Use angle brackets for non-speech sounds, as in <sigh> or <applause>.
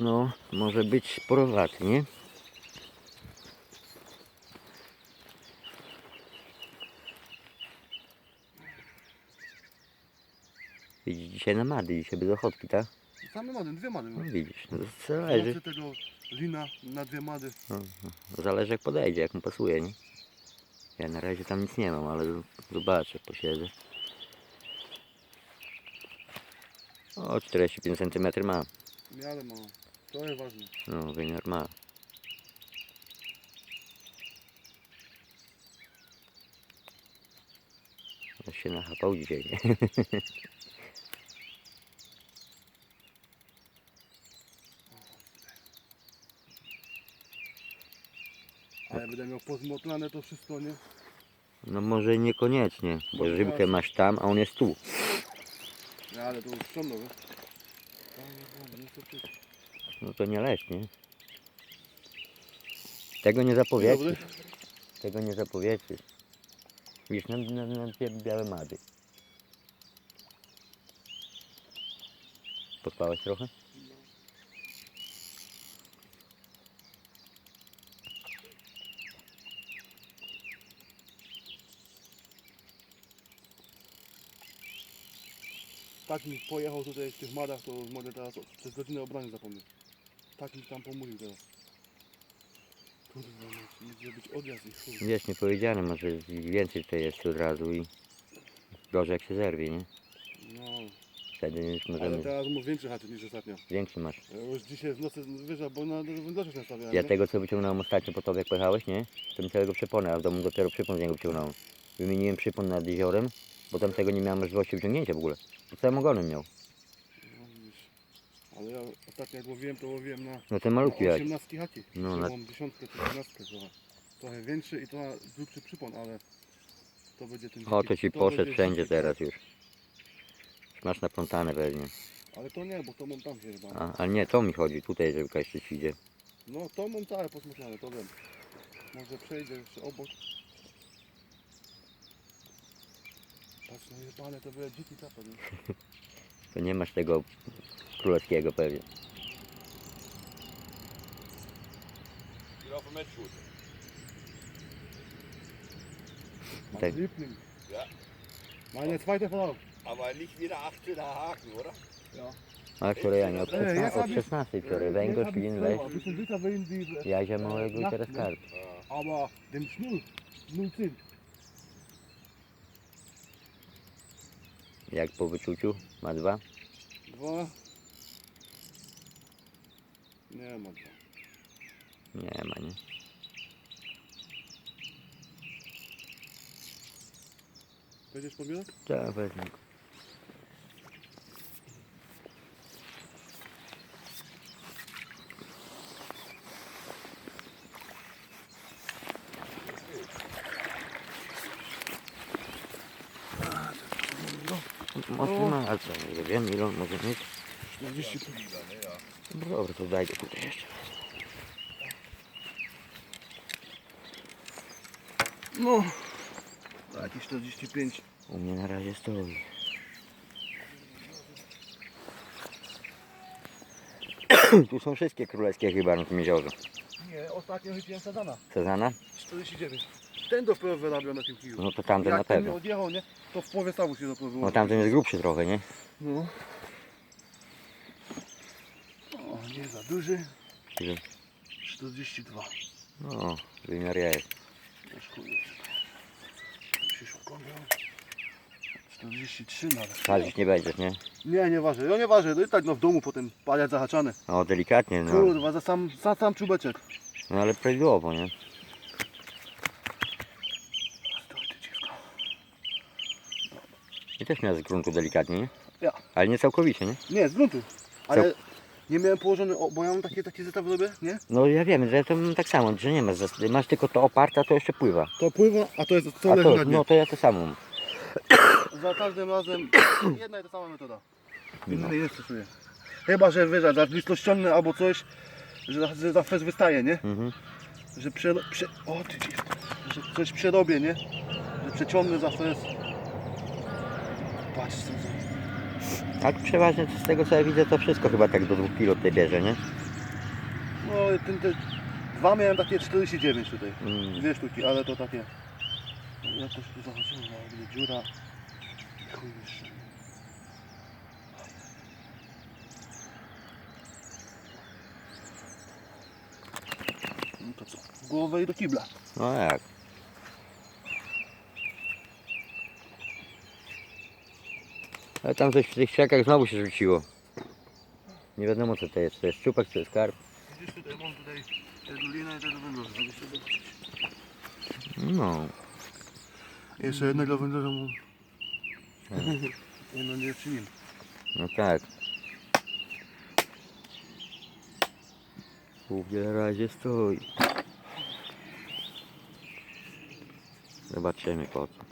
No, może być porowaty, nie? Widzisz, dzisiaj na mady, dzisiaj bez ochotki, tak? Same mady, dwie mady. No widzisz, no to zależy. Mocy tego lina na dwie mady. No, no, zależy jak podejdzie, jak mu pasuje, nie? Ja na razie tam nic nie mam, ale zobaczę, posiedzę. O, 45 cm ma. W miarę. To jest ważne. No, wymiar ma. Ja się nachapał dzisiaj. Ale będę miał pozmotlane to wszystko, nie? No może niekoniecznie, bo Rzymkę masz tam, a on jest tu. No, ale to już ściągnął, wiesz? Panie Boże, nie chcę czuć. No to nie leś, nie? Tego nie dobry. Tego nie zapowiecie. Widzisz, na, na, na białe mady. Pospałeś trochę? Tak mi pojechał tutaj w tych madach, to mogę teraz przez godzinę obrony zapomnieć. Tak mi tam pomówił teraz. Kurwa, no, będzie być odjazd i chuj. Wiesz, nie powiedziane, może więcej tutaj jest od razu i gorzej jak się zerwie, nie? No, Wtedy już ale możemy... teraz mu większy haczyk niż ostatnio. Większy masz. Ja już dzisiaj w nocy wyża, bo na wędrosze się nastawiałem. Ja nie? tego, co wyciągnąłem ostatnio po tobie, jak pojechałeś, nie? To mi całego przypony, a w domu dopiero przypon z niego wyciągnąłem. Wymieniłem przypon nad jeziorem, bo tam tego nie miałem możliwości wyciągnięcia w ogóle. To całym ogonem miał. Ale ja ostatnio jak łowiłem, to łowiłem na, No ten na malutki jak. 18 haki. No, No, na- Mam dziesiątkę czy dwunastkę trochę. Trochę większy i trochę grubszy przypon, ale to będzie ten O, to ci to poszedł będzie wszędzie dziki teraz już. Masz naplątane pewnie. krab. Ale to nie, bo to mam tam chyba. A, ale nie, to mi chodzi, tutaj, żeby jeszcze ci idzie. No to mam całe posmażone, to wiem. Może przejdę jeszcze obok. Patrz, no jebane, to były dziki nie? <laughs> To nie masz tego królewskiego pewnie. Mein Tak. Liebling. Ja. Meine zweite Frau. Aber nicht wieder 18er Haken, oder? Ja. Ale wczoraj ja nie, od, Ej, 16, jak od robisz- 16 wczoraj, Äh, węgorz wegen die Jadzia małego i teraz karp. Aber dem Schnur, 0,10. Jak po wyczuciu? Ma dwa? Dwa. Nie ma dwa. Nie ma, nie. Będziesz podbierać? Tak, wezmę. Mocno ma, ale co, nie wiem ile on może mieć. 40 No Dobra, to go tutaj jeszcze. No. Jakieś 45. U mnie na razie stoi. <coughs> tu są wszystkie królewskie chyba na tym jeziorze. Nie, ostatnio chyciłem Sadana. Sezana? 49. Ten dopiero wyrabiał na tym kiju. No to tamten na Jak nie pewno. odjechał, nie? To w połowie stawu się dopiero. No tamten jest grubszy trochę, nie? No. Nie za duży. Ile? 42. No, wymiar jest. Szukam. 43 nawet. Ważyć nie będziesz, nie? Nie, nie ważę. Ja nie ważę. No i tak no w domu potem palec zahaczany. O, delikatnie, no. Kurwa, za sam, za sam czubeczek. No ale prawidłowo, nie? Ty. I też miał z gruntu delikatnie, nie? Ja. Ale nie całkowicie, nie? Nie, z gruntu. Ale nie miałem położony, o, bo ja mam takie, takie zestawy robię, nie? No ja wiem, że ja to mam tak samo, że nie masz, zas- masz tylko to oparte, a to jeszcze pływa. To pływa, a to jest A leży to, na dnie. no to ja to samo mam. <coughs> Za każdym razem <coughs> jedna i ta sama metoda. No. Nie stosuję. Chyba, że wyżej, za blisko ściągnę albo coś, że, że za fez wystaje, nie? Mhm. Że prze, prze, o ty że coś przerobię, nie? Że przeciągnę za fez. Patrz co za... Tak przeważnie z tego co ja widzę, to wszystko chyba tak do 2 kg tutaj bierze, nie? No ten, te, dwa miałem takie 49 tutaj. Mm. Dwie sztuki, ale to takie. Jakoś tu zachodziło, no, będzie dziura. I Chuj jeszcze. No to co? W głowę i do kibla. No jak? Ale tam coś w tych krzakach znowu się rzuciło. Nie wiadomo co to jest. To jest szczupak, czy to jest karp. Widzisz tutaj mam tutaj jedną linę i jedną się zobaczyć. No. Jeszcze jednego wędrówka mam. <laughs> Nie czynim. No tak. Na razie stoi. Zobaczymy po co.